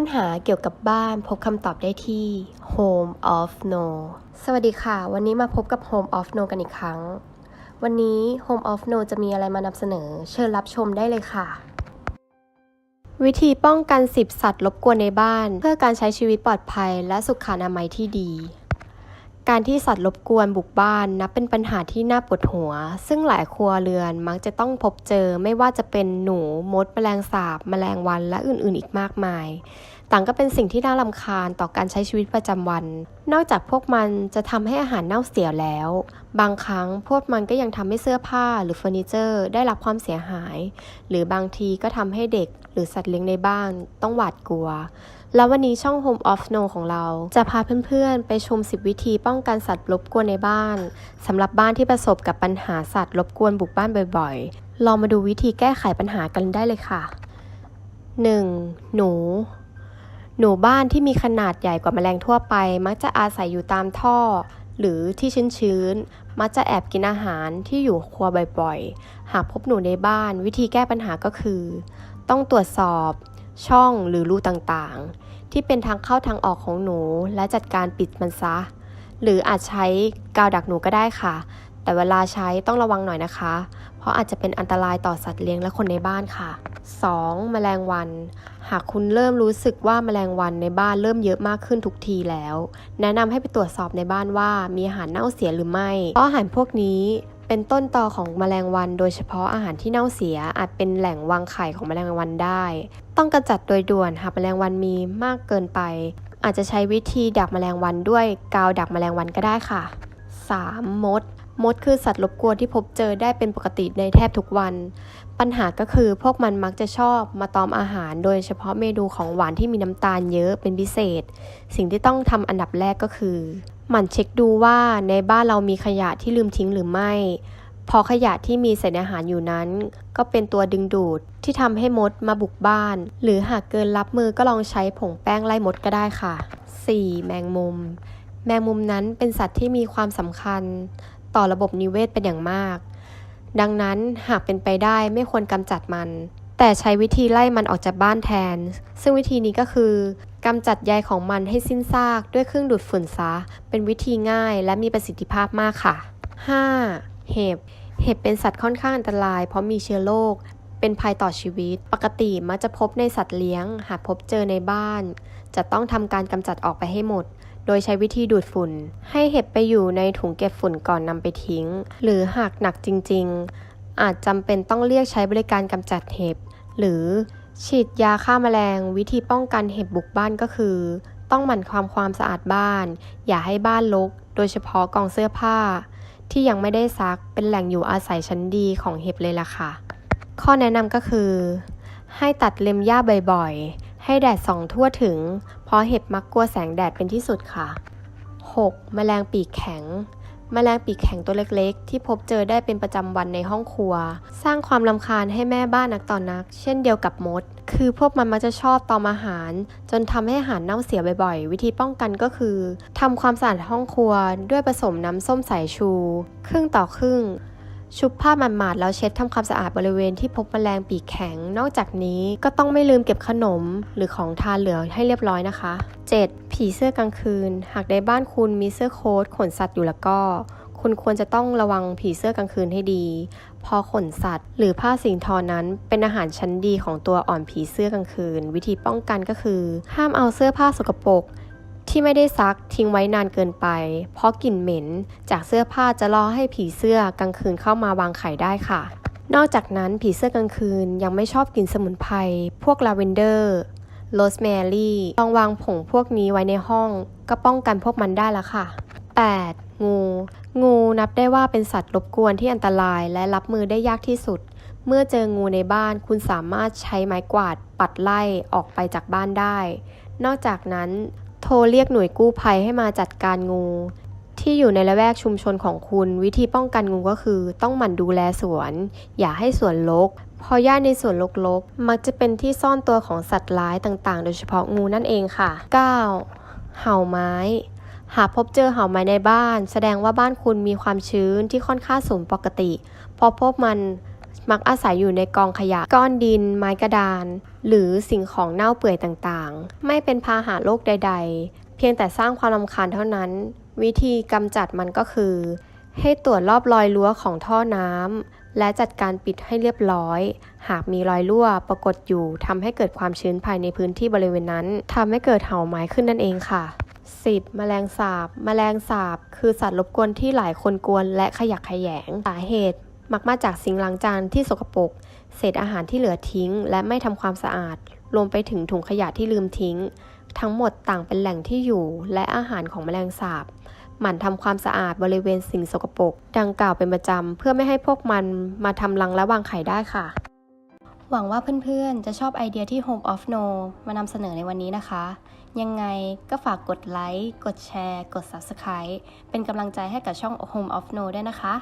ปัญหาเกี่ยวกับบ้านพบคำตอบได้ที่ Home of No สวัสดีค่ะ วันนี้มาพบกับ Home of No กันอีกครั้ง วันนี้ Home of No จะมีอะไรมานำเสนอ เชิญรับชมได้เลยค่ะ วิธีป้องกัน 10 สัตว์รบกวนในบ้าน เพื่อการใช้ชีวิตปลอดภัยและสุขอนามัยที่ดี การที่สัตว์รบกวนบุกบ้านนับเป็นปัญหาที่น่าปวดหัว ซึ่งหลายครัวเรือนมักจะต้องพบเจอไม่ว่าจะเป็นหนูมดแมลงสาบ แมลงวันและอื่นๆอีกมากมาย ต่างก็เป็นสิ่งที่น่ารำคาญต่อการใช้ชีวิตประจำวัน นอกจากพวกมันจะทำให้อาหารเน่าเสียแล้ว บางครั้งพวกมันก็ยังทำให้เสื้อผ้าหรือเฟอร์นิเจอร์ ได้รับความเสียหาย หรือบางทีก็ทำให้เด็กหรือสัตว์เลี้ยงในบ้านต้องหวาดกลัว แล้ววันนี้ช่อง Home of No ของเรา จะพาเพื่อนๆ ไปชม 10 วิธีป้องกันสัตว์รบกวนในบ้านสำหรับบ้านที่ประสบกับปัญหาสัตว์รบกวนบุกบ้านบ่อยๆลองมาดูวิธีแก้ไขปัญหากันได้เลยค่ะ 1. หนู หนูบ้านที่มีขนาดใหญ่กว่าแมลงทั่วไป มักจะอาศัยอยู่ตามท่อ หรือที่ชื้นๆ มักจะแอบกินอาหารที่อยู่ครัวบ่อยๆ หากพบหนูในบ้านวิธีแก้ปัญหาก็คือ ต้องตรวจสอบช่องหรือรูต่างๆ ที่เป็นทางเข้าทางออกของหนู และจัดการปิดมันซะ หรืออาจใช้กาวดักหนูก็ได้ค่ะ แต่เวลาใช้ต้องระวังหน่อยนะคะ ราะอาจจะเป็นอันตรายต่อสัตว์เลี้ยงและคนในบ้านค่ะ 2. แมลงวัน หากคุณเริ่มรู้สึกว่าแมลงวันในบ้านเริ่มเยอะมากขึ้นทุกทีแล้ว แนะนำให้ไปตรวจสอบในบ้านว่ามีอาหารเน่าเสียหรือไม่ เพราะอาหารพวกนี้เป็นต้นตอของแมลงวัน โดยเฉพาะอาหารที่เน่าเสียอาจเป็นแหล่งวางไข่ของแมลงวันได้ ต้องกำจัดโดยด่วนหากแมลงวันมีมากเกินไป อาจจะใช้วิธีดักแมลงวันด้วยกาวดักแมลงวันก็ได้ค่ะ 3. มด มดคือสัตว์รบกวนที่พบเจอได้เป็นปกติในแทบทุกวัน ปัญหาก็คือพวกมันมักจะชอบมาตอมอาหาร โดยเฉพาะเมนูของหวานที่มีน้ำตาลเยอะเป็นพิเศษ สิ่งที่ต้องทำอันดับแรกก็คือ หมั่นเช็คดูว่าในบ้านเรามีขยะที่ลืมทิ้งหรือไม่ พอขยะที่มีเศษอาหารอยู่นั้น ก็เป็นตัวดึงดูดที่ทำให้มดมาบุกบ้าน หรือหากเกินรับมือก็ลองใช้ผงแป้งไล่มดก็ได้ค่ะ 4. แมงมุม แมงมุมนั้นเป็นสัตว์ที่มีความสำคัญ ต่อระบบนิเวศเป็นอย่างมาก ดังนั้นหากเป็นไปได้ไม่ควรกำจัดมัน แต่ใช้วิธีไล่มันออกจากบ้านแทน ซึ่งวิธีนี้ก็คือกำจัดใยของมันให้สิ้นซากด้วยเครื่องดูดฝุ่นซะ เป็นวิธีง่ายและมีประสิทธิภาพมากค่ะ 5. เห็บ เห็บเป็นสัตว์ค่อนข้างอันตราย เพราะมีเชื้อโรค เป็นภัยต่อชีวิต ปกติมักจะพบในสัตว์เลี้ยง หากพบเจอในบ้าน จะต้องทำการกำจัดออกไปให้หมด โดยใช้วิธีดูดฝุ่น ให้เห็บไปอยู่ในถุงเก็บฝุ่นก่อนนำไปทิ้ง หรือหากหนักจริง ๆ อาจจำเป็นต้องเรียกใช้บริการกำจัดเห็บ หรือฉีดยาฆ่าแมลง วิธีป้องกันเห็บบุกบ้านก็คือ ต้องหมั่นความความสะอาดบ้าน อย่าให้บ้านรก โดยเฉพาะกองเสื้อผ้า ที่ยังไม่ได้ซักเป็นแหล่งอยู่อาศัยชั้นดีของเห็บเลยล่ะค่ะ ข้อแนะนำก็คือ ให้ตัดเล็มหญ้าบ่อยๆ ให้แดดส่องทั่วถึง เพราะเห็บมักกลัวแสงแดดเป็นที่สุดค่ะ 6. แมลงปีกแข็ง แมลงปีกแข็งตัวเล็กๆ ที่พบเจอได้เป็นประจำวันในห้องครัว สร้างความลำคาญให้แม่บ้านนักต่อนนัก เช่นเดียวกับมด คือพวกมันมักจะชอบตอมอาหาร จนทำให้อาหารเน่าเสียบ่อยๆ วิธีป้องกันก็คือทำความสะอาดห้องครัวด้วยผสมน้ำส้มสายชู ครึ่งต่อครึ่ง ชุบผ้าหมาดๆแล้วเช็ดทำความสะอาดบริเวณที่พบแมลงปีกแข็ง นอกจากนี้ก็ต้องไม่ลืมเก็บขนมหรือของทานเหลือให้เรียบร้อยนะคะ 7. ผีเสื้อกลางคืน หากในบ้านคุณมีเสื้อโค้ทขนสัตว์อยู่แล้วก็คุณควรจะต้องระวังผีเสื้อกลางคืนให้ดี พอขนสัตว์ หรือผ้าสิงทอนั้นเป็นอาหารชั้นดีของตัวอ่อนผีเสื้อกลางคืน วิธีป้องกันก็คือ ห้ามเอาเสื้อผ้าสกปรก ที่ไม่ได้ซักทิ้งไว้นานเกินไป เพราะกลิ่นเหม็น จากเสื้อผ้าจะล่อให้ผีเสื้อกลางคืนเข้ามาวางไข่ได้ค่ะ นอกจากนั้นผีเสื้อกลางคืนยังไม่ชอบกลิ่นสมุนไพรพวกลาเวนเดอร์โรสแมรี่ลองวางผงพวกนี้ไว้ในห้อง ก็ป้องกันพวกมันได้แล้วค่ะ 8. งู งูนับได้ว่าเป็นสัตว์รบกวนที่อันตรายและรับมือได้ยากที่สุด เมื่อเจองูในบ้านคุณสามารถใช้ไม้กวาดปัดไล่ออกไปจากบ้านได้ นอกจากนั้น โทรเรียกหน่วยกู้ภัยให้มาจัดการงู ที่อยู่ในละแวกชุมชนของคุณ วิธีป้องกันงูก็คือ ต้องหมั่นดูแลสวน อย่าให้สวนรกเพราะหญ้าในสวนรกๆ มักจะเป็นที่ซ่อนตัวของสัตว์ร้ายต่างๆ โดยเฉพาะงูนั่นเองค่ะ 9. เห่าไม้ หากพบเจอเห่าไม้ในบ้าน แสดงว่าบ้านคุณมีความชื้นที่ค่อนข้างสูงปกติพราะพบมัน มักอาศัยอยู่ในกองขยะ ก้อนดิน ไม้กระดาน หรือสิ่งของเน่าเปื่อยต่างๆ ไม่เป็นพาหะโรคใด ๆ เพียงแต่สร้างความรำคาญเท่านั้น วิธีกำจัดมันก็คือ ให้ตรวจรอบรอยรั้วของท่อน้ำและจัดการปิดให้เรียบร้อย หากมีรอยรั่วปรากฏอยู่ทำให้เกิดความชื้นภายในพื้นที่บริเวณนั้นทำให้เกิดเห่าไม้ขึ้นนั่นเองค่ะ 10. แมลงสาบ แมลงสาบ คือสัตว์รบกวนที่หลายคนกวนและขยักขยง สาเหตุ มักมาจากสิ่งล้างจานที่สกปรก เศษอาหารที่เหลือทิ้ง และไม่ทำความสะอาด รวมไปถึงถุงขยะที่ลืมทิ้ง ทั้งหมดต่างเป็นแหล่งที่อยู่ และอาหารของแมลงสาบ หมั่นทำความสะอาดบริเวณสิ่งสกปรก ดังกล่าวเป็นประจำ เพื่อไม่ให้พวกมันมาทำรังและวางไข่ได้ค่ะ หวังว่าเพื่อนๆ จะชอบไอเดียที่ Home of No มานำเสนอในวันนี้นะคะ ยังไงก็ฝากกดไลค์ กดแชร์ กด Subscribe เป็นกำลังใจให้กับช่อง Home of No ด้วยนะคะ